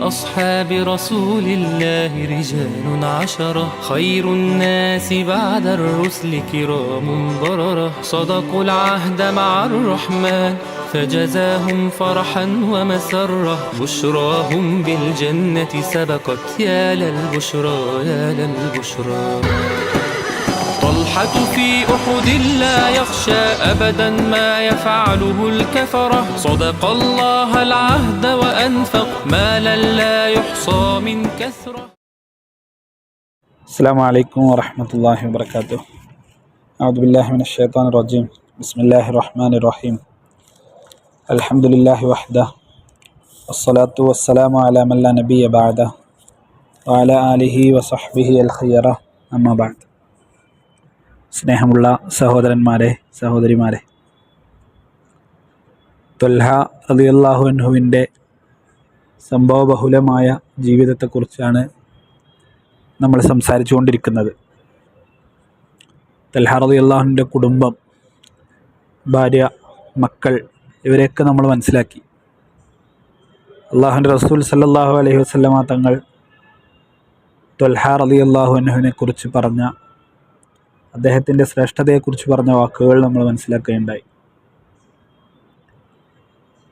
من أصحاب رسول الله رجال عشرة. خير الناس بعد الرسل كرام بررة. صدقوا العهد مع الرحمن فجزاهم فرحا ومسرة. بشراهم بالجنة سبقت يا للبشرى يا للبشرى. طلحة في أحد لا يخشى أبدا ما يفعله الكفرة. صدق الله العهد وأنفق مالا لا يحصى من كثرة. السلام عليكم ورحمة الله وبركاته. أعوذ بالله من الشيطان الرجيم. بسم الله الرحمن الرحيم. الحمد لله وحده. والصلاة والسلام على من لا نبي بعده. وعلى آله وصحبه الخيرة. أما بعد. സ്നേഹമുള്ള സഹോദരന്മാരെ സഹോദരിമാരെ. തൊൽഹ റളിയല്ലാഹു അൻഹുവിന്റെ സംഭവബഹുലമായ ജീവിതത്തെക്കുറിച്ചാണ് നമ്മൾ സംസാരിച്ചു കൊണ്ടിരിക്കുന്നത് തൊൽഹ റളിയല്ലാഹുവിന്റെ കുടുംബം ഭാര്യ മക്കൾ ഇവരെയൊക്കെ നമ്മൾ മനസ്സിലാക്കി. അള്ളാഹുന്റെ റസൂൽ സല്ലാഹു അലൈഹി വസല്ലമ തങ്ങൾ തൊൽഹ അൻഹുവിനെ കുറിച്ച് പറഞ്ഞ അദ്ദേഹത്തിന്റെ ശ്രേഷ്ഠതയെക്കുറിച്ച് പറഞ്ഞ വാക്കുകൾ നമ്മൾ മനസ്സിലാക്കുകയുണ്ടായി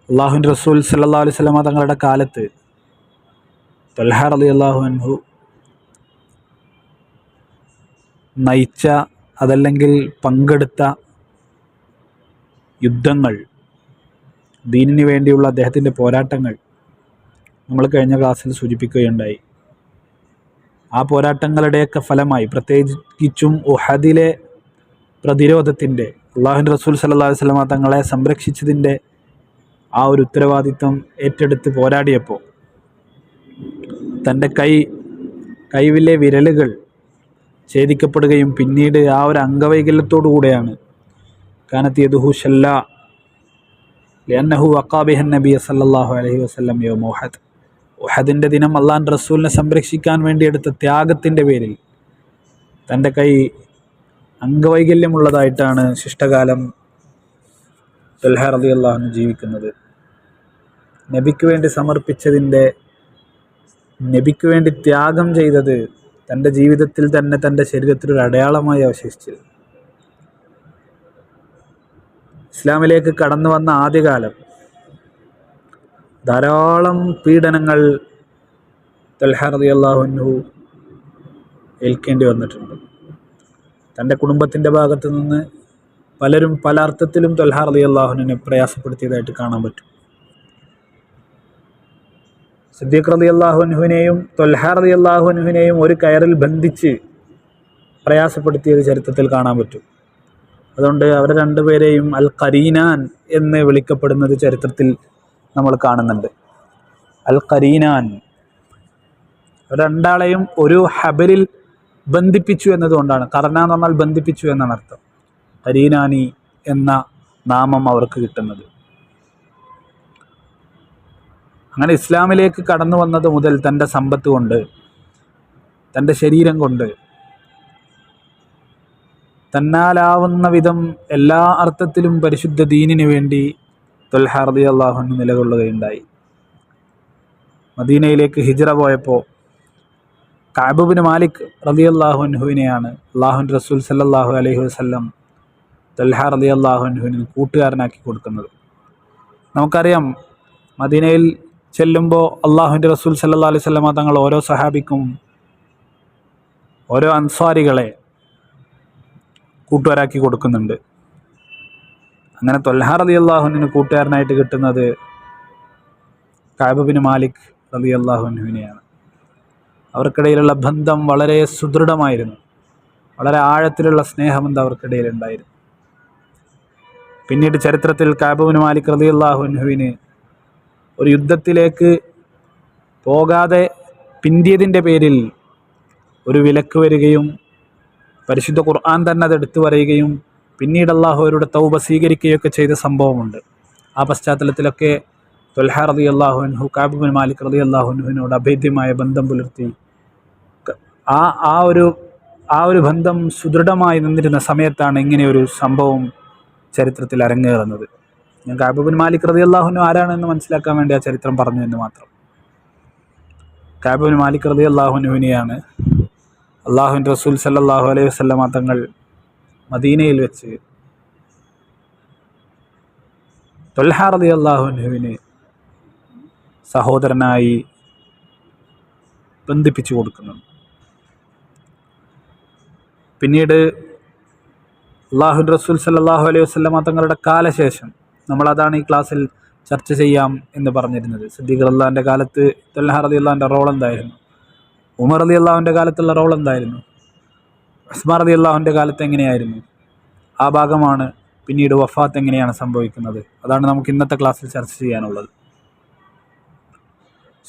അള്ളാഹുൻ റസൂൽ സല്ലാ അലൈഹി വസല്ലമ തങ്ങളുടെ കാലത്ത് തൊൽഹാർ അലി അള്ളാഹു അൻഹു നയിച്ച അതല്ലെങ്കിൽ പങ്കെടുത്ത യുദ്ധങ്ങൾ ദീനിനു വേണ്ടിയുള്ള അദ്ദേഹത്തിന്റെ പോരാട്ടങ്ങൾ നമ്മൾ കഴിഞ്ഞ ക്ലാസ്സിൽ സൂചിപ്പിക്കുകയുണ്ടായി. ആ പോരാട്ടങ്ങളുടെയൊക്കെ ഫലമായി പ്രത്യേകിച്ചും ഉഹദിലെ പ്രതിരോധത്തിന്റെ അള്ളാഹു റസൂൽ സല്ലല്ലാഹു വസ്ലമ തങ്ങളെ സംരക്ഷിച്ചതിന്റെ ആ ഒരു ഉത്തരവാദിത്വം ഏറ്റെടുത്ത് പോരാടിയപ്പോൾ തന്റെ കൈ കൈവിലെ വിരലുകൾ ഛേദിക്കപ്പെടുകയും പിന്നീട് ആ ഒരു അംഗവൈകല്യത്തോടു കൂടെയാണ് കാനത്തിയതുഹു ഷല്ല ലിയന്നഹു വക്കാബിഹൻ നബി സല്ലാഹു അലഹി വസല്ലം യോ മോഹദ് ഉഹദിന്റെ ദിനം അള്ളാൻ റസൂലിനെ സംരക്ഷിക്കാൻ വേണ്ടി എടുത്ത ത്യാഗത്തിന്റെ പേരിൽ തന്റെ കൈ അംഗവൈകല്യമുള്ളതായിട്ടാണ് ശിഷ്ടകാലം തൊൽഹ അള്ളാഹുന് ജീവിക്കുന്നത്. നബിക്ക് വേണ്ടി സമർപ്പിച്ചതിന്റെ നബിക്ക് വേണ്ടി ത്യാഗം ചെയ്തത് തന്റെ ജീവിതത്തിൽ തന്നെ തന്റെ ശരീരത്തിൽ ഒരു അടയാളമായി അവശേഷിച്ചത് ഇസ്ലാമിലേക്ക് കടന്നു വന്ന ആദ്യകാലം ധാരാളം പീഡനങ്ങൾ തൽഹാറതി അള്ളാഹുനു ഏൽക്കേണ്ടി വന്നിട്ടുണ്ട്. തന്റെ കുടുംബത്തിന്റെ ഭാഗത്ത് നിന്ന് പലരും പല അർത്ഥത്തിലും തൊൽഹാറതി അള്ളാഹുനെ പ്രയാസപ്പെടുത്തിയതായിട്ട് കാണാൻ പറ്റും. സിദ്ദീഖ് റതി അള്ളാഹുനുവിനെയും തൊൽഹ റതി ഒരു കയറിൽ ബന്ധിച്ച് പ്രയാസപ്പെടുത്തിയത് ചരിത്രത്തിൽ കാണാൻ പറ്റും. അതുകൊണ്ട് അവരെ രണ്ടുപേരെയും അൽ കരീനാൻ എന്ന് വിളിക്കപ്പെടുന്നത് ചരിത്രത്തിൽ നമ്മൾ കാണുന്നുണ്ട്. അൽ കരീനാൻ രണ്ടാളെയും ഒരു ഹബലിൽ ബന്ധിപ്പിച്ചു എന്നതുകൊണ്ടാണ്. കർണ എന്ന് പറഞ്ഞാൽ ബന്ധിപ്പിച്ചു എന്നാണ് അർത്ഥം. കരീനാനി എന്ന നാമം അവർക്ക് കിട്ടുന്നത്. അങ്ങനെ ഇസ്ലാമിലേക്ക് കടന്നു വന്നത് മുതൽ തന്റെ സമ്പത്ത് കൊണ്ട് തന്റെ ശരീരം കൊണ്ട് തന്നാലാവുന്ന വിധം എല്ലാ അർത്ഥത്തിലും പരിശുദ്ധ ദീനിനു വേണ്ടി തൊൽഹാർദി അള്ളാഹുവിന് നിലകൊള്ളുകയുണ്ടായി. മദീനയിലേക്ക് ഹിജറ പോയപ്പോൾ കാബുബിന് മാലിക് റതി അള്ളാഹുൻഹുവിനെയാണ് അള്ളാഹുൻ റസൂൽ സല്ലാഹു അലൈഹി വസ്ലം തൊൽഹ റതി അള്ളാഹുൻഹുവിന് കൂട്ടുകാരനാക്കി കൊടുക്കുന്നത്. നമുക്കറിയാം മദീനയിൽ ചെല്ലുമ്പോൾ അള്ളാഹുവിന്റെ റസൂൽ സല്ലാ അലൈഹി സ്വലമ തങ്ങൾ ഓരോ സഹാബിക്കും ഓരോ അൻസ്വാരികളെ കൂട്ടുകാരാക്കി കൊടുക്കുന്നുണ്ട്. അങ്ങനെ തൊൽഹ അലി അള്ളാഹുവിന് കൂട്ടുകാരനായിട്ട് കിട്ടുന്നത് കാബബിന് മാലിക് അലി അള്ളാഹുനുവിനെയാണ് അവർക്കിടയിലുള്ള ബന്ധം വളരെ സുദൃഢമായിരുന്നു. വളരെ ആഴത്തിലുള്ള സ്നേഹബന്ധം അവർക്കിടയിലുണ്ടായിരുന്നു. പിന്നീട് ചരിത്രത്തിൽ കാബുബിന് മാലിക് റതി അള്ളാഹുനുവിന് ഒരു യുദ്ധത്തിലേക്ക് പോകാതെ പിന്തിയതിന്റെ പേരിൽ ഒരു വിലക്ക് വരികയും പരിശുദ്ധ ഖുർആൻ തന്നെ അത് എടുത്തു പറയുകയും പിന്നീട് അള്ളാഹു അവരുടെ തൗബ സ്വീകരിക്കുകയൊക്കെ ചെയ്ത സംഭവമുണ്ട്. ആ പശ്ചാത്തലത്തിലൊക്കെ തൊൽഹ റതി അള്ളാഹുൻഹു കാബുബിൻ മാലിക് റതി അള്ളാഹുൻഹുവിനോട് അഭേദ്യമായ ബന്ധം പുലർത്തി. ആ ആ ഒരു ആ ഒരു ബന്ധം സുദൃഢമായി നിന്നിരുന്ന സമയത്താണ് ഇങ്ങനെയൊരു സംഭവം ചരിത്രത്തിൽ അരങ്ങേറുന്നത്. ഞാൻ കാബുബിൻ മാലിക് റതി അള്ളാഹുനു ആരാണെന്ന് മനസ്സിലാക്കാൻ വേണ്ടി ആ ചരിത്രം പറഞ്ഞു എന്ന് മാത്രം. കാബുബിൻ മാലിക് റതി അള്ളാഹുനുവിനെയാണ് അള്ളാഹുൻ റസൂൽ സല്ലാഹു അലൈഹി വസല്ലമ തങ്ങൾ മദീനയിൽ വെച്ച്. തൊൽഹാറതി അള്ളാഹുനുവിന് സഹോദരനായി ബന്ധിപ്പിച്ചു കൊടുക്കുന്നു പിന്നീട് അള്ളാഹു റസൂൽ സല്ലാഹു അലൈഹി വസ്ലമ തങ്ങളുടെ കാലശേഷം നമ്മളതാണ് ഈ ക്ലാസ്സിൽ ചർച്ച ചെയ്യാം എന്ന് പറഞ്ഞിരുന്നത്. സിദ്ദീഖ് അള്ളാഹിന്റെ കാലത്ത് തൊൽഹ റതി അള്ളാഹിന്റെ റോൾ എന്തായിരുന്നു? ഉമർ അലി അള്ളാഹുവിന്റെ കാലത്തുള്ള റോൾ എന്തായിരുന്നു? ഉസ്മാൻ റതി അള്ളാഹുവിന്റെ കാലത്ത് എങ്ങനെയായിരുന്നു? ആ ഭാഗമാണ് പിന്നീട് വഫാത്ത് എങ്ങനെയാണ് സംഭവിക്കുന്നത്? അതാണ് നമുക്ക് ഇന്നത്തെ ക്ലാസ്സിൽ ചർച്ച ചെയ്യാനുള്ളത്.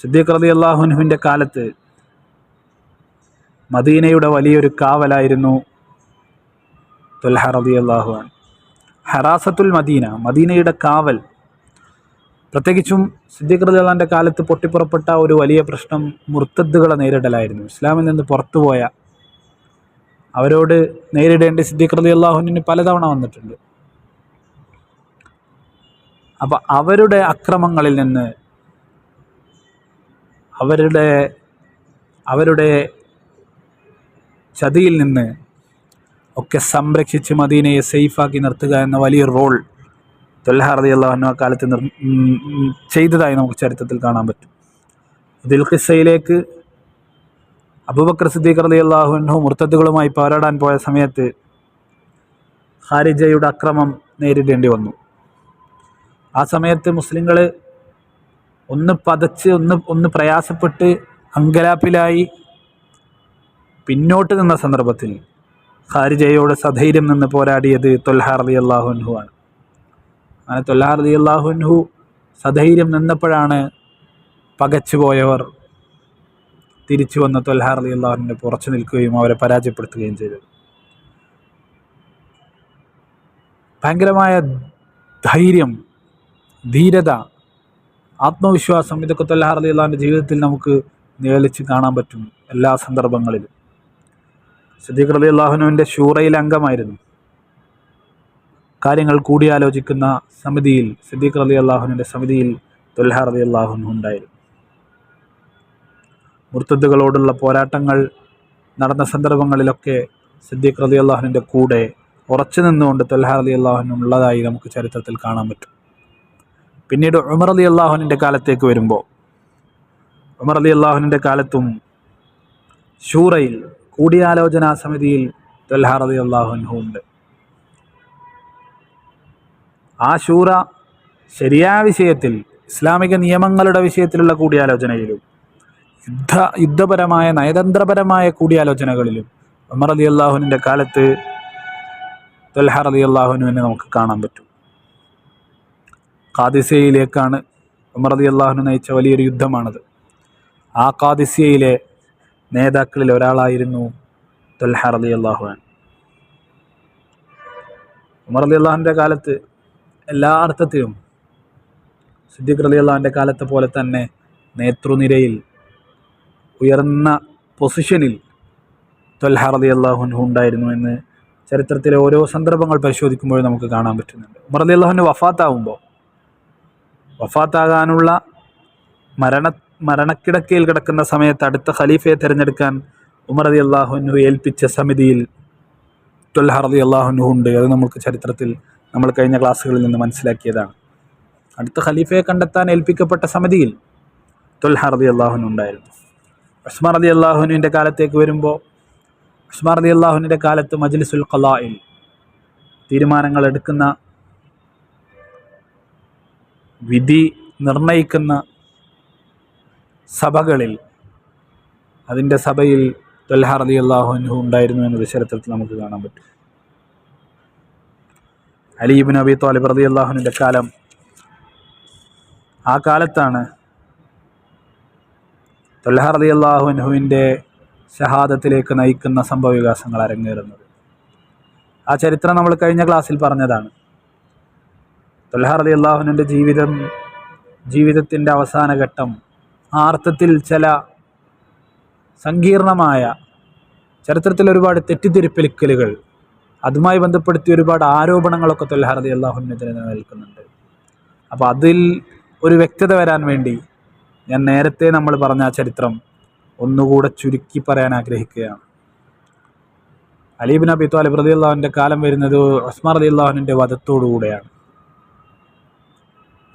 സിദ്ദീഖ് റതി അള്ളാഹുനുവിന്റെ കാലത്ത് മദീനയുടെ വലിയൊരു കാവലായിരുന്നു തുൽഹ റതി അള്ളാഹുവാൻ ഹറാസത്തുൽ മദീന മദീനയുടെ കാവൽ. പ്രത്യേകിച്ചും സിദ്ദീഖ് റതി അള്ളാഹിന്റെ കാലത്ത് പൊട്ടിപ്പുറപ്പെട്ട ഒരു വലിയ പ്രശ്നം മുർത്തദ്ദുകളെ നേരിടലായിരുന്നു. ഇസ്ലാമിൽ നിന്ന് പുറത്തുപോയ അവരോട് നേരിടേണ്ടി സിദ്ദീഖ് റതി അള്ളാഹുവിന് പലതവണ വന്നിട്ടുണ്ട്. അപ്പം അവരുടെ അക്രമങ്ങളിൽ നിന്ന് അവരുടെ അവരുടെ ചതിയിൽ നിന്ന് ഒക്കെ സംരക്ഷിച്ച് മദീനയെ സേഫാക്കി നിർത്തുക എന്ന വലിയ റോൾ തൊൽഹാർദി അള്ളാഹുനു ആ കാലത്ത് ചെയ്തതായി നമുക്ക് ചരിത്രത്തിൽ കാണാൻ പറ്റും. ദിൽ ഖിസ്സയിലേക്ക് അബൂബക്കർ സിദ്ദീഖ് റതി അള്ളാഹുനു മുർത്തദ്ദുകളുമായി പോരാടാൻ പോയ സമയത്ത് ഖാരിജയുടെ അക്രമം നേരിടേണ്ടി വന്നു. ആ സമയത്ത് മുസ്ലിങ്ങൾ ഒന്ന് പതച്ച് ഒന്ന് ഒന്ന് പ്രയാസപ്പെട്ട് അങ്കലാപ്പിലായി പിന്നോട്ട് നിന്ന സന്ദർഭത്തിൽ ഖാരിജയോട് സധൈര്യം നിന്ന് പോരാടിയത് തൊൽഹാർ അലി അള്ളാഹുൻഹു ആണ്. അങ്ങനെ തൊൽഹാർ അലി അള്ളാഹുൻഹു സധൈര്യം നിന്നപ്പോഴാണ് പകച്ചുപോയവർ തിരിച്ചു വന്ന തൊൽഹാർ അലി അള്ളാഹുവിനെ പുറച്ചു നിൽക്കുകയും അവരെ പരാജയപ്പെടുത്തുകയും ചെയ്തു. ഭയങ്കരമായ ധൈര്യം ധീരത ആത്മവിശ്വാസം ഇതൊക്കെ തൊല്ലാർ അലി ജീവിതത്തിൽ നമുക്ക് നിഴലിച്ച് കാണാൻ പറ്റും എല്ലാ സന്ദർഭങ്ങളിലും. സിദ്ദീഖ് അലി അള്ളാഹുനുവിന്റെ ഷൂറയിൽ അംഗമായിരുന്നു. കാര്യങ്ങൾ കൂടിയാലോചിക്കുന്ന സമിതിയിൽ സിദ്ദീഖ് അലി അള്ളാഹുവിന്റെ സമിതിയിൽ തൊൽഹാർ അലി അള്ളാഹുനു ഉണ്ടായിരുന്നു. മുർത്തദ്ദുകളോടുള്ള പോരാട്ടങ്ങൾ നടന്ന സന്ദർഭങ്ങളിലൊക്കെ സിദ്ദീഖ് റലി അള്ളാഹുവിന്റെ കൂടെ ഉറച്ചു നിന്നുകൊണ്ട് തൊൽഹാർ അലി അള്ളാഹുനും ഉള്ളതായി നമുക്ക് ചരിത്രത്തിൽ കാണാൻ പറ്റും. പിന്നീട് ഉമർ അലി അള്ളാഹുവിന്റെ കാലത്തേക്ക് വരുമ്പോൾ ഉമർ അലി അള്ളാഹുവിന്റെ കാലത്തും ഷൂറയിൽ കൂടിയാലോചനാ സമിതിയിൽ തൊൽഹാർ അലി അള്ളാഹുനു ഉണ്ട്. ആ ഷൂറ ശരിയായ വിഷയത്തിൽ ഇസ്ലാമിക നിയമങ്ങളുടെ വിഷയത്തിലുള്ള കൂടിയാലോചനയിലും യുദ്ധ യുദ്ധപരമായ നയതന്ത്രപരമായ കൂടിയാലോചനകളിലും ഉമർ അലി അള്ളാഹുവിന്റെ കാലത്ത് തൊൽഹാർ അലി അള്ളാഹുവിനെ നമുക്ക് കാണാൻ പറ്റും. കാദിസയിലേക്കാണ് ഉമർ അലി അള്ളാഹുനു നയിച്ച വലിയൊരു യുദ്ധമാണത്. ആ കാദിസിയയിലെ നേതാക്കളിൽ ഒരാളായിരുന്നു തൊൽഹാർ അലി അള്ളാഹുവാൻ ഉമർ അലി അള്ളാഹുവിന്റെ കാലത്ത് എല്ലാ അർത്ഥത്തിലും സിദ്ദിഖ് അലി അള്ളാഹുവിന്റെ കാലത്തെ പോലെ തന്നെ നേതൃനിരയിൽ ഉയർന്ന പൊസിഷനിൽ ത്വൽഹ അലി അള്ളാഹുൻഹു ഉണ്ടായിരുന്നു എന്ന് ചരിത്രത്തിലെ ഓരോ സന്ദർഭങ്ങൾ പരിശോധിക്കുമ്പോഴും നമുക്ക് കാണാൻ പറ്റുന്നുണ്ട്. ഉമർ അലി അള്ളാഹുവിന്റെ വഫാത്താവുമ്പോൾ വഫാത്താകാനുള്ള മരണ മരണക്കിടക്കയിൽ കിടക്കുന്ന സമയത്ത് അടുത്ത ഖലീഫയെ തിരഞ്ഞെടുക്കാൻ ഉമർ അലി അള്ളാഹുനു ഏൽപ്പിച്ച സമിതിയിൽ ത്വൽഹ അള്ളാഹുനു ഉണ്ട്. അത് നമുക്ക് ചരിത്രത്തിൽ നമ്മൾ കഴിഞ്ഞ ക്ലാസ്സുകളിൽ നിന്ന് മനസ്സിലാക്കിയതാണ്. അടുത്ത ഖലീഫയെ കണ്ടെത്താൻ ഏൽപ്പിക്കപ്പെട്ട സമിതിയിൽ ത്വൽഹ റലി അള്ളാഹുനു ഉണ്ടായിരുന്നു. ഉസ്മാൻ അലി അള്ളാഹുനുവിന്റെ കാലത്തേക്ക് വരുമ്പോൾ ഉസ്മാൻ അലി അള്ളാഹുവിന്റെ കാലത്ത് മജ്ലിസുൽ ഖലായിൽ തീരുമാനങ്ങൾ എടുക്കുന്ന വിധി നിർണയിക്കുന്ന സഭകളിൽ അതിന്റെ സഭയിൽ തൊൽഹാർ അലി അള്ളാഹുനു ഉണ്ടായിരുന്നു എന്നത് ചരിത്രത്തിൽ നമുക്ക് കാണാൻ പറ്റും. അലീബിൻ അബി തോലിബ് റതി അള്ളാഹുവിന്റെ കാലം ആ കാലത്താണ് തൊൽഹാർ അലി അള്ളാഹുനുവിന്റെ ഷഹാദത്തിലേക്ക് നയിക്കുന്ന സംഭവവികാസങ്ങൾ അരങ്ങേറുന്നത്. ആ ചരിത്രം നമ്മൾ കഴിഞ്ഞ ക്ലാസ്സിൽ പറഞ്ഞതാണ്. തൊൽഹാർ അലി അള്ളാഹുവിന്റെ ജീവിതം ജീവിതത്തിന്റെ അവസാന ഘട്ടം ആ അർത്ഥത്തിൽ ചില സങ്കീർണമായ ചരിത്രത്തിൽ ഒരുപാട് തെറ്റിദ്ധരിപ്പിക്കലുകൾ അതുമായി ബന്ധപ്പെടുത്തി ഒരുപാട് ആരോപണങ്ങളൊക്കെ തൊൽഹാർ അലി അള്ളാഹുവിനെതിരെ നിലനിൽക്കുന്നുണ്ട്. അപ്പോൾ അതിൽ ഒരു വ്യക്തത വരാൻ വേണ്ടി ഞാൻ നേരത്തെ നമ്മൾ പറഞ്ഞ ആ ചരിത്രം ഒന്നുകൂടെ ചുരുക്കി പറയാൻ ആഗ്രഹിക്കുകയാണ്. അലീബിൻ അബി താലിബ് റതി അള്ളാഹുവിന്റെ കാലം വരുന്നത് ഉസ്മാൻ റതി അള്ളാഹുവിന്റെ വധത്തോടുകൂടെയാണ്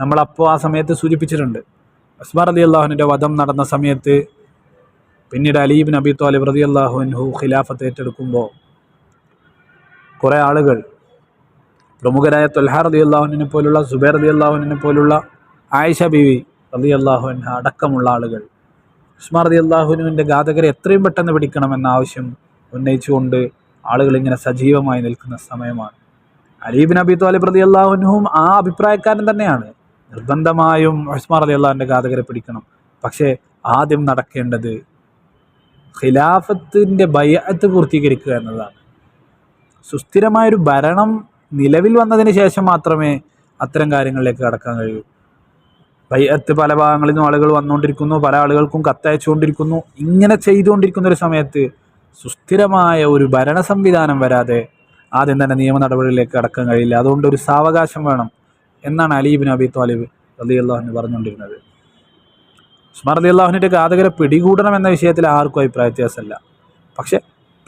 നമ്മളപ്പോൾ ആ സമയത്ത് സൂചിപ്പിച്ചിട്ടുണ്ട്. ഉസ്മാൻ റതി അള്ളാഹുവിന്റെ വധം നടന്ന സമയത്ത് പിന്നീട് അലീബിൻ അബി താലിബ് റതി അള്ളാഹുൻഹു ഖിലാഫത്ത് ഏറ്റെടുക്കുമ്പോൾ കുറേ ആളുകൾ പ്രമുഖരായ തൊൽഹാർ റതി അള്ളാഹുവിനെ പോലുള്ള സുബൈർ റതി അള്ളാഹുവിനെ പോലുള്ള ആയിഷ ബീവി റതി അള്ളാഹുവിൻഹ അടക്കമുള്ള ആളുകൾ. ഉസ്മാർ റതി അള്ളാഹുനുവിന്റെ ഘാതകരെ എത്രയും പെട്ടെന്ന് പിടിക്കണമെന്ന ആവശ്യം ഉന്നയിച്ചുകൊണ്ട് ആളുകൾ ഇങ്ങനെ സജീവമായി നിൽക്കുന്ന സമയമാണ്. അലീബിൻ അബി താലിബ് റതി അള്ളാഹുനുവും ആ അഭിപ്രായക്കാരൻ തന്നെയാണ്. നിർബന്ധമായും ഉസ്മാർ അലി അള്ളാഹുവിന്റെ ഘാതകരെ പിടിക്കണം. പക്ഷേ ആദ്യം നടക്കേണ്ടത് ഖിലാഫത്തിന്റെ ബയ്യത്ത് പൂർത്തീകരിക്കുക എന്നതാണ്. സുസ്ഥിരമായൊരു ഭരണം നിലവിൽ വന്നതിന് ശേഷം മാത്രമേ അത്തരം കാര്യങ്ങളിലേക്ക് കടക്കാൻ കഴിയൂ. ബയ്യത്ത് പല ഭാഗങ്ങളിൽ നിന്നും ആളുകൾ വന്നുകൊണ്ടിരിക്കുന്നു പല ആളുകൾക്കും കത്തയച്ചുകൊണ്ടിരിക്കുന്നു. ഇങ്ങനെ ചെയ്തുകൊണ്ടിരിക്കുന്ന ഒരു സമയത്ത് സുസ്ഥിരമായ ഒരു ഭരണ സംവിധാനം വരാതെ ആദ്യം തന്നെ നിയമ നടപടികളിലേക്ക് കടക്കാൻ കഴിയില്ല. അതുകൊണ്ട് ഒരു സാവകാശം വേണം എന്നാണ് അലീബിൻ അബി താലിബ് അലി അള്ളാഹുന് പറഞ്ഞുകൊണ്ടിരുന്നത്. ഉസ്മാർ അലി അള്ളാഹുവിന്റെ ഘാതകരെ പിടികൂടണം എന്ന വിഷയത്തിൽ ആർക്കും അഭിപ്രായ വ്യത്യാസമല്ല. പക്ഷെ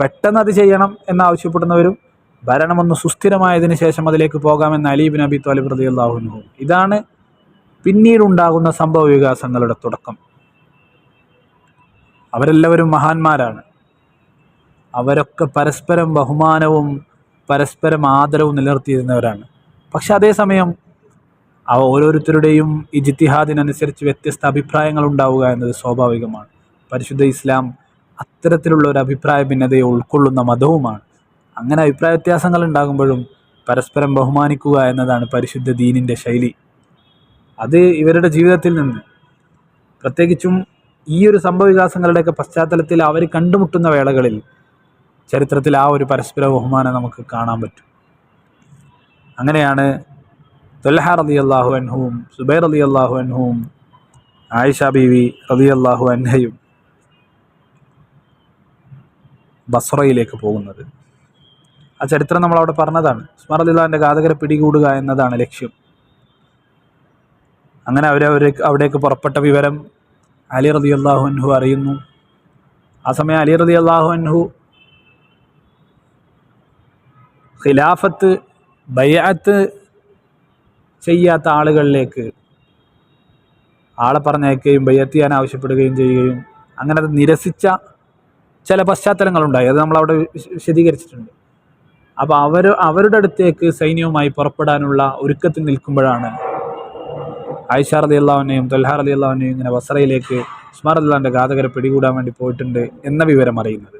പെട്ടെന്ന് അത് ചെയ്യണം എന്നാവശ്യപ്പെടുന്നവരും ഭരണമൊന്ന് സുസ്ഥിരമായതിനു ശേഷം അതിലേക്ക് പോകാമെന്ന് അലീബിൻ അബി താലിബ് റതി അള്ളാഹുനുഹും ഇതാണ് പിന്നീടുണ്ടാകുന്ന സംഭവ വികാസങ്ങളുടെ തുടക്കം. അവരെല്ലാവരും മഹാന്മാരാണ്. അവരൊക്കെ പരസ്പരം ബഹുമാനവും പരസ്പരം ആദരവും നിലനിർത്തിയിരുന്നവരാണ്. പക്ഷെ അതേസമയം അവ ഓരോരുത്തരുടെയും ഇജിത്തിഹാദിനനുസരിച്ച് വ്യത്യസ്ത അഭിപ്രായങ്ങൾ ഉണ്ടാവുക എന്നത് സ്വാഭാവികമാണ്. പരിശുദ്ധ ഇസ്ലാം അത്തരത്തിലുള്ള ഒരു അഭിപ്രായ ഭിന്നതയെ ഉൾക്കൊള്ളുന്ന മതവുമാണ്. അങ്ങനെ അഭിപ്രായ വ്യത്യാസങ്ങൾ ഉണ്ടാകുമ്പോഴും പരസ്പരം ബഹുമാനിക്കുക എന്നതാണ് പരിശുദ്ധ ദീനിന്റെ ശൈലി. അത് ഇവരുടെ ജീവിതത്തിൽ നിന്ന്. പ്രത്യേകിച്ചും ഈ ഒരു സംഭവവികാസങ്ങളുടെയൊക്കെ പശ്ചാത്തലത്തിൽ അവർ കണ്ടുമുട്ടുന്ന വേളകളിൽ ചരിത്രത്തിൽ ആ ഒരു പരസ്പര ബഹുമാനം നമുക്ക് കാണാൻ പറ്റും. അങ്ങനെയാണ് തൊല്ലഹ റതി അള്ളാഹു അൻഹുവും സുബൈർ അലി അള്ളാഹു അൻഹുവും ആയിഷ ബീവി റതി അള്ളാഹു അൻഹയും ബസ്രയിലേക്ക് പോകുന്നത്. ആ ചരിത്രം നമ്മൾ അവിടെ പറഞ്ഞതാണ് ഉസ്മാർ അലിള്ളാഹിന്റെ ഘാതകരെ പിടികൂടുക എന്നതാണ് ലക്ഷ്യം. അങ്ങനെ അവരവരെ അവിടേക്ക് പുറപ്പെട്ട വിവരം അലി റതി അള്ളാഹു അറിയുന്നു. ആ സമയം അലി റതി അള്ളാഹു ഖിലാഫത്ത് ബയ്യാത്ത് ചെയ്യാത്ത ആളുകളിലേക്ക് ആളെ പറഞ്ഞയക്കുകയും ബയ്യത്ത് ചെയ്യാൻ ആവശ്യപ്പെടുകയും ചെയ്യുകയും അങ്ങനെ അത് നിരസിച്ച ചില പശ്ചാത്തലങ്ങളുണ്ടായി. അത് നമ്മളവിടെ വിശദീകരിച്ചിട്ടുണ്ട്. അപ്പോൾ അവർ അവരുടെ അടുത്തേക്ക് സൈന്യവുമായി പുറപ്പെടാനുള്ള ഒരുക്കത്തിൽ നിൽക്കുമ്പോഴാണ് ആയിഷ റതി അള്ളാഹുവിനെയും ഇങ്ങനെ വസറയിലേക്ക് ഉസ്മാർ അള്ളാഹിന്റെ ഘാതകരെ പിടികൂടാൻ വേണ്ടി പോയിട്ടുണ്ട് എന്ന വിവരം അറിയുന്നത്.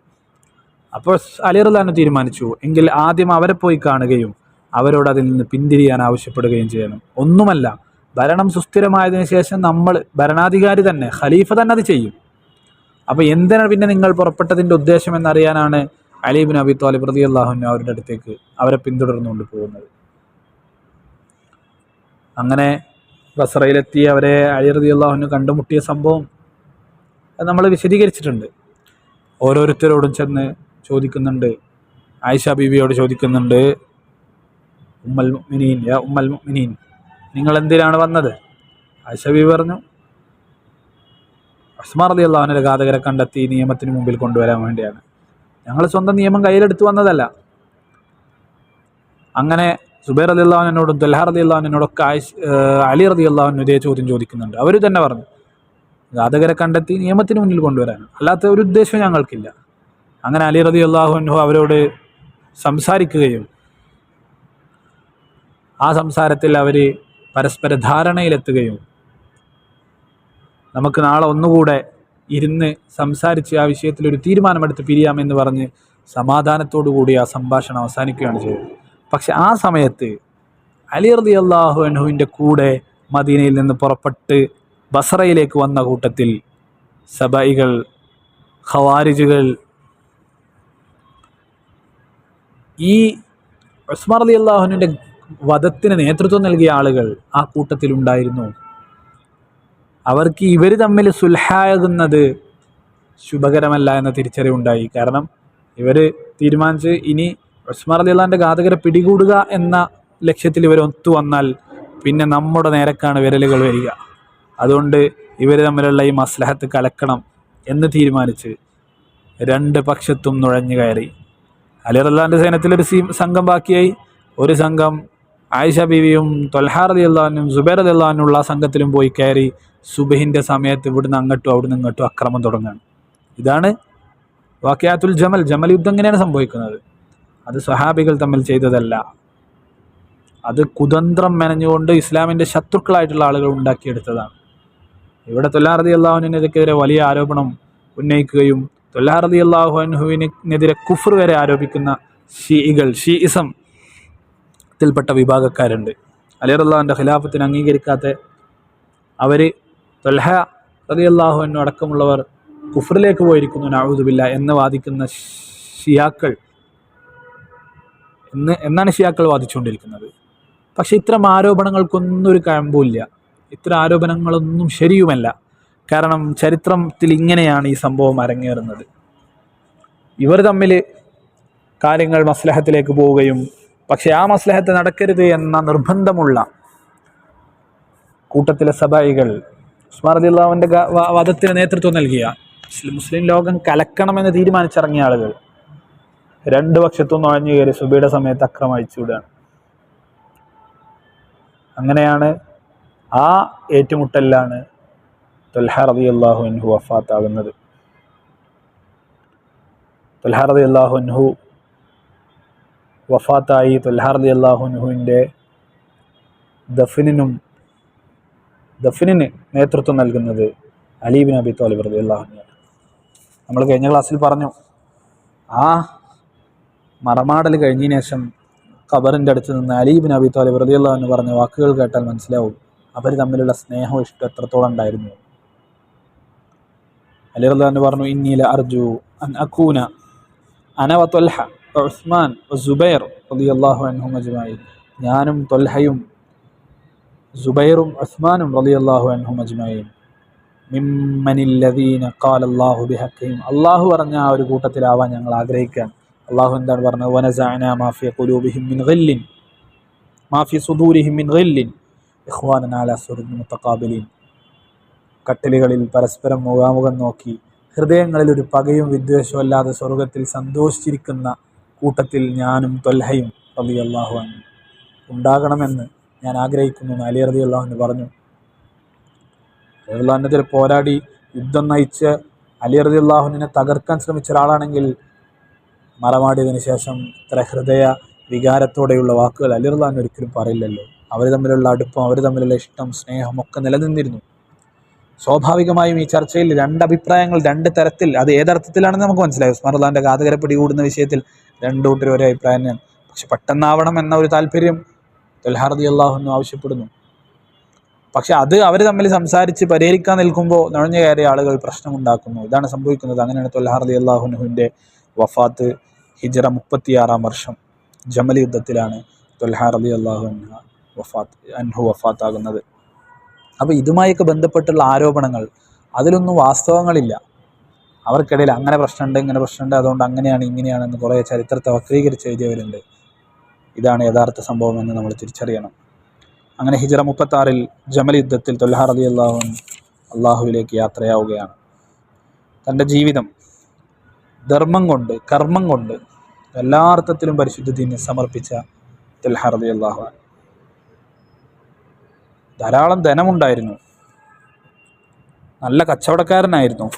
അപ്പോൾ അലി റല്ലാന്ന് തീരുമാനിച്ചു എങ്കിൽ ആദ്യം അവരെ പോയി കാണുകയും അവരോട് അതിൽ നിന്ന് പിന്തിരിയാൻ ആവശ്യപ്പെടുകയും ചെയ്യണം. ഒന്നുമല്ല ഭരണം സുസ്ഥിരമായതിനു ശേഷം നമ്മൾ ഭരണാധികാരി തന്നെ ഖലീഫ തന്നെ അത് ചെയ്യും. അപ്പോൾ എന്തിനാണ് പിന്നെ നിങ്ങൾ പുറപ്പെട്ടതിന്റെ ഉദ്ദേശം എന്നറിയാനാണ് അലീബിൻ അബി തോലി റതി അള്ളാഹുവിന് അവരുടെ അടുത്തേക്ക് അവരെ പിന്തുടർന്നുകൊണ്ട് പോകുന്നത്. അങ്ങനെ ബസറയിലെത്തി അവരെ അലി കണ്ടുമുട്ടിയ സംഭവം നമ്മൾ വിശദീകരിച്ചിട്ടുണ്ട്. ഓരോരുത്തരോടും ചെന്ന് ചോദിക്കുന്നുണ്ട്. ആയിഷ ബീവിയോട് ചോദിക്കുന്നുണ്ട് ഉമ്മൽ മിനീൻ യാ ഉമ്മൽ മിനീൻ നിങ്ങൾ എന്തിനാണ് വന്നത്? ആയിഷ ബീവി പറഞ്ഞു ഉസ്മാർ അലി ഘാതകരെ കണ്ടെത്തി നിയമത്തിന് മുമ്പിൽ കൊണ്ടുവരാൻ വേണ്ടിയാണ്. ഞങ്ങൾ സ്വന്തം നിയമം കയ്യിലെടുത്ത് വന്നതല്ല. അങ്ങനെ സുബൈർ അലി അള്ളാഹുവിനോടും ദൽഹാർ അലി അള്ളാഹുവിനോടൊക്കെ ആയിഷ് അലി റതി അള്ളാഹുവിന് ഇതേ ചോദ്യം ചോദിക്കുന്നുണ്ട്. അവർ തന്നെ പറഞ്ഞു. ഘാതകരെ കണ്ടെത്തി നിയമത്തിന് മുന്നിൽ കൊണ്ടുവരാൻ. അല്ലാത്ത ഒരു ഉദ്ദേശവും ഞങ്ങൾക്കില്ല. അങ്ങനെ അലി റതി അള്ളാഹുനോ അവരോട് സംസാരിക്കുകയും ആ സംസാരത്തിൽ അവർ പരസ്പര ധാരണയിലെത്തുകയും നമുക്ക് നാളെ ഒന്നുകൂടെ ഇരുന്ന് സംസാരിച്ച് ആ വിഷയത്തിൽ ഒരു തീരുമാനമെടുത്ത് പിരിയാമെന്ന് പറഞ്ഞ് സമാധാനത്തോടു കൂടി ആ സംഭാഷണം അവസാനിക്കുകയാണ് ചെയ്തത്. പക്ഷെ ആ സമയത്ത് അലി റതി അള്ളാഹു അനുഹുവിന്റെ കൂടെ മദീനയിൽ നിന്ന് പുറപ്പെട്ട് ബസറയിലേക്ക് വന്ന കൂട്ടത്തിൽ സബായികൾ ഖവാരിജുകൾ ഈ ഉസ്മാർ അലി അള്ളാഹുവിന്റെ വധത്തിന് നേതൃത്വം നൽകിയ ആളുകൾ ആ കൂട്ടത്തിലുണ്ടായിരുന്നു അവർക്ക് ഇവർ തമ്മിൽ സുൽഹാകുന്നത് ശുഭകരമല്ല എന്ന തിരിച്ചറിവുണ്ടായി. കാരണം ഇവർ തീരുമാനിച്ച് ഇനി ഉസ്മാർ അലി അള്ളാന്റെ ഘാതകരെ പിടികൂടുക എന്ന ലക്ഷ്യത്തിൽ ഇവർ ഒത്തു വന്നാൽ പിന്നെ നമ്മുടെ നേരക്കാണ് വിരലുകൾ വരിക. അതുകൊണ്ട് ഇവർ തമ്മിലുള്ള ഈ മസ്ലഹത്ത് കലക്കണം എന്ന് തീരുമാനിച്ച് രണ്ട് പക്ഷത്തും നുഴഞ്ഞു കയറി. അലി അള്ളാന്റെ സേനത്തിലൊരു സീ സംഘം ബാക്കിയായി. ഒരു സംഘം ആയിഷ ബീവിയും തൊൽഹാർ അലി അള്ളഹാനും സുബൈർ അലി അള്ളഹാനുള്ള സംഘത്തിലും പോയി കയറി സുബഹിന്റെ സമയത്ത് ഇവിടുന്ന് അങ്ങോട്ടും അവിടുന്ന് ഇങ്ങോട്ടും അക്രമം തുടങ്ങുകയാണ് ഇതാണ് വാക്യാത്തുൽ ജമൽ. ജമൽ യുദ്ധം ഇങ്ങനെയാണ് സംഭവിക്കുന്നത്? അത് സ്വഹാബികൾ തമ്മിൽ ചെയ്തതല്ല. അത് കുതന്ത്രം മെനഞ്ഞുകൊണ്ട് ഇസ്ലാമിന്റെ ശത്രുക്കളായിട്ടുള്ള ആളുകൾ ഉണ്ടാക്കിയെടുത്തതാണ്. ഇവിടെ തൊല്ലാറതി അള്ളാഹുവിനെതിരെ വലിയ ആരോപണം ഉന്നയിക്കുകയും തൊല്ലാറതി അള്ളാഹുവിനെതിരെ കുഫർ വരെ ആരോപിക്കുന്ന ഷീഇകൾ ഷീഇസം ത്തിൽപ്പെട്ട വിഭാഗക്കാരുണ്ട്. അലി അള്ളാഹുവിന്റെ ഖിലാഫത്തിന് അംഗീകരിക്കാത്ത അവർ തൊൽഹ റതി അള്ളാഹുവിനോടക്കമുള്ളവർ കുഫറിലേക്ക് പോയിരിക്കുന്നു നഴുതുബില്ല എന്ന് വാദിക്കുന്ന ഷിയാക്കൾ എന്ന് എന്നാണ് ഷിയാക്കൾ വാദിച്ചുകൊണ്ടിരിക്കുന്നത്. പക്ഷേ ഇത്തരം ആരോപണങ്ങൾക്കൊന്നും ഒരു കഴമ്പുമില്ല ഇത്തരം ആരോപണങ്ങളൊന്നും ശരിയുമല്ല. കാരണം ചരിത്രത്തിൽ ഇങ്ങനെയാണ് ഈ സംഭവം അരങ്ങേറുന്നത്. ഇവർ തമ്മിൽ കാര്യങ്ങൾ മസ്ലഹത്തിലേക്ക് പോവുകയും പക്ഷെ ആ മസ്ലഹത്ത് നടക്കരുത് എന്ന നിർബന്ധമുള്ള കൂട്ടത്തിലെ സബായികൾ ഉസ്മാർ വധത്തിന് നേതൃത്വം നൽകിയ മുസ്ലിം ലോകം കലക്കണമെന്ന് തീരുമാനിച്ചിറങ്ങിയ ആളുകൾ. രണ്ട് പക്ഷത്തും നുഴഞ്ഞു കയറി സുബിയുടെ സമയത്ത് അക്രമം അഴിച്ചുവിടുകയാണ്. അങ്ങനെയാണ് ആ ഏറ്റുമുട്ടലിലാണ് തുൽഹ റതി അൻഹു വഫാത്താകുന്നത്. തുൽഹ റതി അൻഹു വഫാത്തായി. തുൽഹ റതി ദഫിനും ദഫിനിന് നേതൃത്വം നൽകുന്നത് അലീബിൻ അബി തോലിബ് റതി അള്ളാഹുനാണ് നമ്മൾ കഴിഞ്ഞ ക്ലാസ്സിൽ പറഞ്ഞു ആ മറമാടൽ കഴിഞ്ഞതിന് ശേഷം ഖബറിന്റെ അടുത്ത് നിന്ന് അലീബിൻ അബി തോലി റതി എന്ന് പറഞ്ഞ വാക്കുകൾ കേട്ടാൽ മനസ്സിലാവും. അവർ തമ്മിലുള്ള സ്നേഹവും ഇഷ്ടം എത്രത്തോളം ഉണ്ടായിരുന്നു. അലി റഹ്ലാൻ പറഞ്ഞു ഇന്നീല അർജു അൻ അക്കൂന അന തൊൽഹ ഉസ്മാൻ സുബൈർ റളിയല്ലാഹു അൻഹു അജ്മഈൻ. ഞാനും തൊൽഹയും സുബൈറും ഉസ്മാനും റളിയല്ലാഹു അൻഹു അജ്മഈൻ. മിമ്മനില്ലദീന അല്ലാഹു ബിഹഖിഹിം അല്ലാഹു പറഞ്ഞ ആ ഒരു കൂട്ടത്തിലാവാൻ ഞങ്ങൾ ആഗ്രഹിക്കുകയാണ്. അല്ലാഹു എന്താണ് പറഞ്ഞത്? വനസാന മാഫിയ ഖുലൂബിഹിം മിൻ ഗില്ലിൻ മാഫി സുദൂരിഹിം മിൻ ഗില്ലിൻ മുത്തഖാബിലീൻ. കട്ടിലുകളിൽ പരസ്പരം മുഖാമുഖം നോക്കി ഹൃദയങ്ങളിൽ ഒരു പകയും വിദ്വേഷവും അല്ലാതെ സ്വർഗത്തിൽ സന്തോഷിച്ചിരിക്കുന്ന കൂട്ടത്തിൽ ഞാനും തൊൽഹയും റബി അള്ളാഹു ഉണ്ടാകണമെന്ന് ഞാൻ ആഗ്രഹിക്കുന്നു എന്ന് അലി റബി അള്ളാഹുവിന് പറഞ്ഞു. അലി പോരാടി യുദ്ധം നയിച്ച് അലി റബി അള്ളാഹുവിനെ തകർക്കാൻ ശ്രമിച്ച ഒരാളാണെങ്കിൽ മറമാടിയതിനു ശേഷം ഇത്ര ഹൃദയ വികാരത്തോടെയുള്ള വാക്കുകൾ അലിർലാൻ ഒരിക്കലും പറയില്ലല്ലോ അവർ തമ്മിലുള്ള അടുപ്പം അവർ തമ്മിലുള്ള ഇഷ്ടം സ്നേഹം ഒക്കെ നിലനിന്നിരുന്നു. സ്വാഭാവികമായും ഈ ചർച്ചയിൽ രണ്ട് അഭിപ്രായങ്ങൾ രണ്ട് തരത്തിൽ അത് ഏതർത്ഥത്തിലാണെന്ന് നമുക്ക് മനസ്സിലായി. ഉസ്മാൻ അള്ളാഹിന്റെ ഘാതകരെ പിടികൂടുന്ന വിഷയത്തിൽ രണ്ടു കൂട്ടരും ഒരേ അഭിപ്രായം തന്നെയാണ്. പക്ഷെ പെട്ടെന്നാവണം എന്ന ഒരു താല്പര്യം തൊൽഹാർദി അള്ളാഹുന്നു ആവശ്യപ്പെടുന്നു. പക്ഷെ അത് അവർ തമ്മിൽ സംസാരിച്ച് പരിഹരിക്കാൻ നിൽക്കുമ്പോൾ നുഴഞ്ഞു കയറിയ ആളുകൾ പ്രശ്നമുണ്ടാക്കുന്നു. ഇതാണ് സംഭവിക്കുന്നത്. അങ്ങനെയാണ് തൊൽഹാർദി അള്ളാഹുനുഹുവിന്റെ വഫാത്ത് ഹിജറ മുപ്പത്തിയാറാം വർഷം ജമൽ യുദ്ധത്തിലാണ് തൊൽഹാർദി അള്ളാഹു വഫാത്ത് അൻഹു വഫാത്താകുന്നത്. അപ്പോൾ ഇതുമായൊക്കെ ബന്ധപ്പെട്ടുള്ള ആരോപണങ്ങൾ അതിലൊന്നും വാസ്തവങ്ങളില്ല. അവർക്കിടയിൽ അങ്ങനെ പ്രശ്നമുണ്ട് ഇങ്ങനെ പ്രശ്നമുണ്ട് അതുകൊണ്ട് അങ്ങനെയാണ് ഇങ്ങനെയാണെന്ന് കുറേ ചരിത്രത്തെ വക്രീകരിച്ച് എഴുതിയവരുണ്ട്. ഇതാണ് യഥാർത്ഥ സംഭവം എന്ന് നമ്മൾ തിരിച്ചറിയണം. അങ്ങനെ ഹിജറ മുപ്പത്താറിൽ ജമൽ യുദ്ധത്തിൽ തൊല്ലാർ അലി അള്ളാഹു അള്ളാഹുവിലേക്ക് യാത്രയാവുകയാണ്. തന്റെ ജീവിതം ധർമ്മം കൊണ്ട് കർമ്മം കൊണ്ട് എല്ലാ അർത്ഥത്തിലും പരിശുദ്ധത്തിന് സമർപ്പിച്ച അലി അള്ളാഹു ധാരാളം ധനമുണ്ടായിരുന്നു. നല്ല കച്ചവടക്കാരനായിരുന്നു.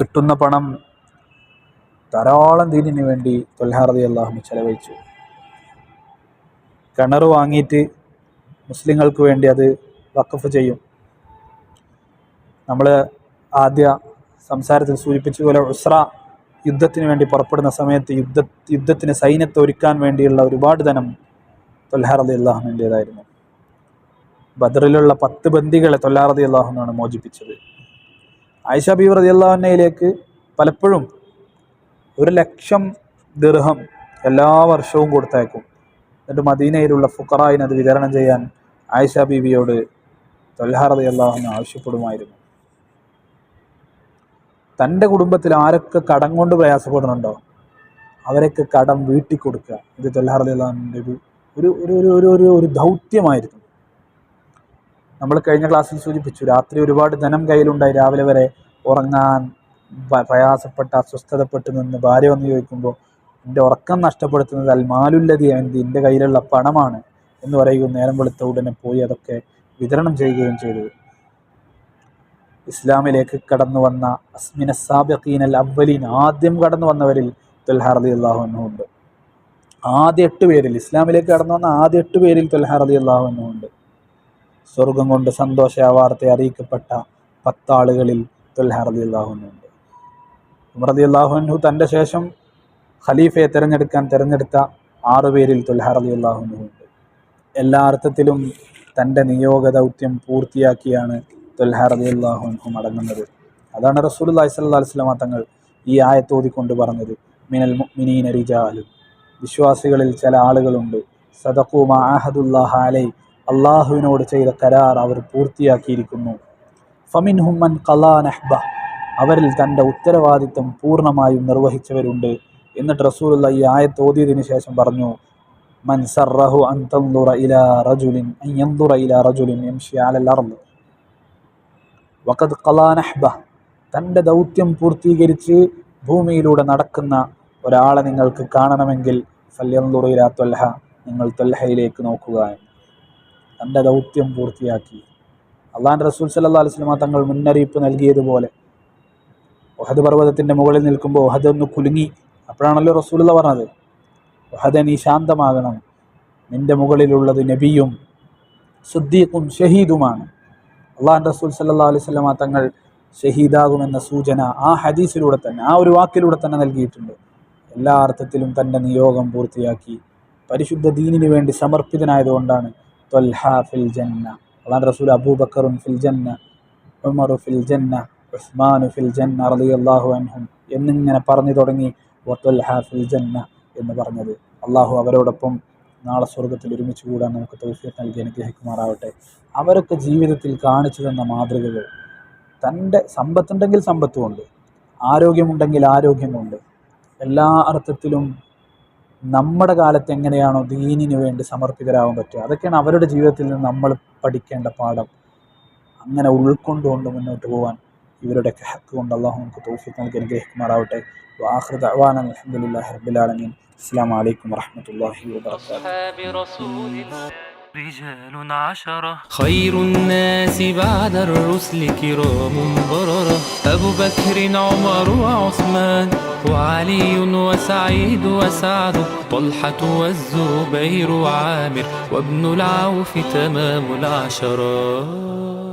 കിട്ടുന്ന പണം ധാരാളം ദീനിന് വേണ്ടി തൊൽഹാറതി അള്ളാഹു ചെലവഴിച്ചു. കിണർ വാങ്ങിയിട്ട് മുസ്ലിങ്ങൾക്ക് വേണ്ടി അത് വക്കഫ് ചെയ്യും. നമ്മൾ ആദ്യ സംസാരത്തിൽ സൂചിപ്പിച്ചതുപോലെ ഉസ്ര യുദ്ധത്തിന് വേണ്ടി പുറപ്പെടുന്ന സമയത്ത് യുദ്ധ യുദ്ധത്തിന് സൈന്യത്തെ ഒരുക്കാൻ വേണ്ടിയുള്ള ഒരുപാട് ധനം തൊല്ലാർ അലി അള്ളാഹുവിന്റേതായിരുന്നു ബദറിലുള്ള പത്ത് ബന്ദികളെ തൊല്ലാർ അലി അള്ളാഹുനാണ് മോചിപ്പിച്ചത്. ആയിഷ ബീവ് റതി അള്ളാഹുനയിലേക്ക് പലപ്പോഴും ഒരു ലക്ഷം ദീർഹം എല്ലാ വർഷവും കൊടുത്തയക്കും. എന്നിട്ട് മദീനയിലുള്ള ഫുക്കറായിനത് വിതരണം ചെയ്യാൻ ആയിഷ ബീവിയോട് തൊല്ലാർ അലി അള്ളാഹുന ആവശ്യപ്പെടുമായിരുന്നു. തന്റെ കുടുംബത്തിൽ ആരൊക്കെ കടം കൊണ്ട് പ്രയാസപ്പെടുന്നുണ്ടോ? അവരൊക്കെ കടം വീട്ടി കൊടുക്കുക ഇത് തൊല്ലാറിലുള്ള ഒരു ഒരു ഒരു ഒരു ഒരു ഒരു ഒരു ദൗത്യമായിരുന്നു. നമ്മൾ കഴിഞ്ഞ ക്ലാസ്സിൽ സൂചിപ്പിച്ചു രാത്രി ഒരുപാട് ധനം കയ്യിലുണ്ടായി. രാവിലെ വരെ ഉറങ്ങാൻ പ്രയാസപ്പെട്ട അസ്വസ്ഥതപ്പെട്ട് നിന്ന് ഭാര്യ വന്ന് ചോദിക്കുമ്പോൾ എന്റെ ഉറക്കം നഷ്ടപ്പെടുത്തുന്നത് അൽ മാലുല്ലതി എന്ത്? എന്റെ കയ്യിലുള്ള പണമാണ്. എന്ന് പറയുകയും നേരം വെളുത്ത ഉടനെ പോയി അതൊക്കെ വിതരണം ചെയ്യുകയും ചെയ്തു. ഇസ്ലാമിലേക്ക് കടന്നു വന്ന അസ്മിന സാബിഖീൻ അവലീൻ ആദ്യം കടന്നു വന്നവരിൽ തുൽഹാർ അലി അള്ളാഹു ഉണ്ട്. ആദ്യ എട്ട് പേരിൽ ഇസ്ലാമിലേക്ക് കടന്നു വന്ന ആദ്യ എട്ട് പേരിൽ തുൽഹാർ അലി അള്ളാഹു ഉണ്ട്. സ്വർഗം കൊണ്ട് സന്തോഷ വാർത്ത അറിയിക്കപ്പെട്ട പത്താളുകളിൽ തുൽഹാർ അലി അള്ളാഹു ഉണ്ട്. ഉമർ അലി അള്ളാഹുനു തന്റെ ശേഷം ഖലീഫയെ തിരഞ്ഞെടുക്കാൻ തിരഞ്ഞെടുത്ത ആറു പേരിൽ തുൽഹാർ അലി അള്ളാഹുനു ഉണ്ട്. എല്ലാ അർത്ഥത്തിലും തന്റെ നിയോഗ ദൗത്യം പൂർത്തിയാക്കിയാണ് തുൽഹാർ അലി അള്ളാഹുനു മടങ്ങുന്നത്. അതാണ് റസൂൽ അലൈഹി സ്വല്ലാ തങ്ങൾ ഈ ആയത്തോതിക്കൊണ്ട് പറഞ്ഞത്. മിനൽ മുഅ്മിനീന റിജാലും. വിശ്വാസികളിൽ ചില ആളുകളുണ്ട്. സദഖൂമ ആഹദുല്ലാഹ അലൈ. അള്ളാഹുവിനോട് ചെയ്ത കരാർ അവർ പൂർത്തിയാക്കിയിരിക്കുന്നു. ഫമിൻ ഹുമ്മൻ കലാ നഹ്ബ. അവരിൽ തന്റെ ഉത്തരവാദിത്തം പൂർണമായും നിർവഹിച്ചവരുണ്ട്. എന്നിട്ട് റസൂലുള്ള ഈ ആയത്ത് ഓതിയതിനു ശേഷം പറഞ്ഞു മൻ റഹു അൻ തന്തുറ ഇലാ റജുലിൻ ഇലാ റജുലിൻ എം അലൽ വഖദ് കലാനഹ്ബ തന്റെ ദൗത്യം പൂർത്തീകരിച്ച് ഭൂമിയിലൂടെ നടക്കുന്ന ഒരാളെ നിങ്ങൾക്ക് കാണണമെങ്കിൽ ഫല്യന്തുറയിലാ ഇലാ ത്വൽഹ നിങ്ങൾ തൊൽഹയിലേക്ക് നോക്കുക എന്ന്. തന്റെ ദൗത്യം പൂർത്തിയാക്കി. അള്ളാഹാൻ റസൂൽ സല്ലാ അലൈഹി സ്വലമ തങ്ങൾ മുന്നറിയിപ്പ് നൽകിയതുപോലെ. ഒഹദ് പർവതത്തിന്റെ മുകളിൽ നിൽക്കുമ്പോൾ ഒഹദ് ഒന്ന് കുലുങ്ങി. അപ്പോഴാണല്ലോ റസൂലുള്ള പറഞ്ഞത്. ഒഹദ നീ ശാന്തമാകണം. നിന്റെ മുകളിലുള്ളത് നബിയും സുദ്ദീഖും ഷഹീദുമാണ്. അള്ളാഹാൻ റസൂൽ സല്ലാ അലൈഹി സ്വലമ തങ്ങൾ ഷഹീദാകുമെന്ന സൂചന ആ ഹദീസിലൂടെ തന്നെ ആ ഒരു വാക്കിലൂടെ തന്നെ നൽകിയിട്ടുണ്ട്. എല്ലാ അർത്ഥത്തിലും തന്റെ നിയോഗം പൂർത്തിയാക്കി പരിശുദ്ധ ദീനിനു വേണ്ടി സമർപ്പിതനായതുകൊണ്ടാണ് ത്വൽഹ ഫിൽ ജന്ന അള്ളാഹു റസൂൽ അബൂബക്കറുൻ ഫിൽ ജന്ന ഉമറു ഫിൽ ജന്ന ഉസ്മാനു ഫിൽ ജന്ന റളിയല്ലാഹു അൻഹും എന്നിങ്ങനെ പറഞ്ഞു തുടങ്ങി ഫിൽ ജന്ന എന്ന് പറഞ്ഞത്. അള്ളാഹു അവരോടൊപ്പം നാളെ സ്വർഗത്തിൽ ഒരുമിച്ച് കൂടാൻ നമുക്ക് തൗഫീഖ് നൽകി അനുഗ്രഹിക്കുമാറാവട്ടെ. അവരൊക്കെ ജീവിതത്തിൽ കാണിച്ചു തന്ന മാതൃകകൾ. തന്റെ സമ്പത്തുണ്ടെങ്കിൽ സമ്പത്തുമുണ്ട് ആരോഗ്യമുണ്ടെങ്കിൽ ആരോഗ്യമുണ്ട് എല്ലാ അർത്ഥത്തിലും നമ്മുടെ കാലത്ത് എങ്ങനെയാണോ ദീനിന് വേണ്ടി സമർപ്പിതരാകാൻ പറ്റുക. അതൊക്കെയാണ് അവരുടെ ജീവിതത്തിൽ നിന്ന് നമ്മൾ പഠിക്കേണ്ട പാഠം. അങ്ങനെ ഉൾക്കൊണ്ടുകൊണ്ട് മുന്നോട്ട് പോകാൻ ഇവരുടെയൊക്കെ ഹക്ക് കൊണ്ട് അള്ളാഹു നമുക്ക് തോഫിക്ക് നൽകി അനുഗ്രഹിക്കുമാറാവട്ടെ വാഹൃദ് അവാൻ അലഹമുല്ലാ റബ്ബുലാലമീൻ അസ്സാം വലൈക്കും വറഹമത്തല്ലാഹി വാബർക്കാത്തു أصحاب رسول الله رجال عشرة خير الناس بعد الرسل كرام بررة أبو بكر عمر وعثمان وعلي وسعيد وسعد طلحة والزبير وعامر وابن العوف تمام العشرة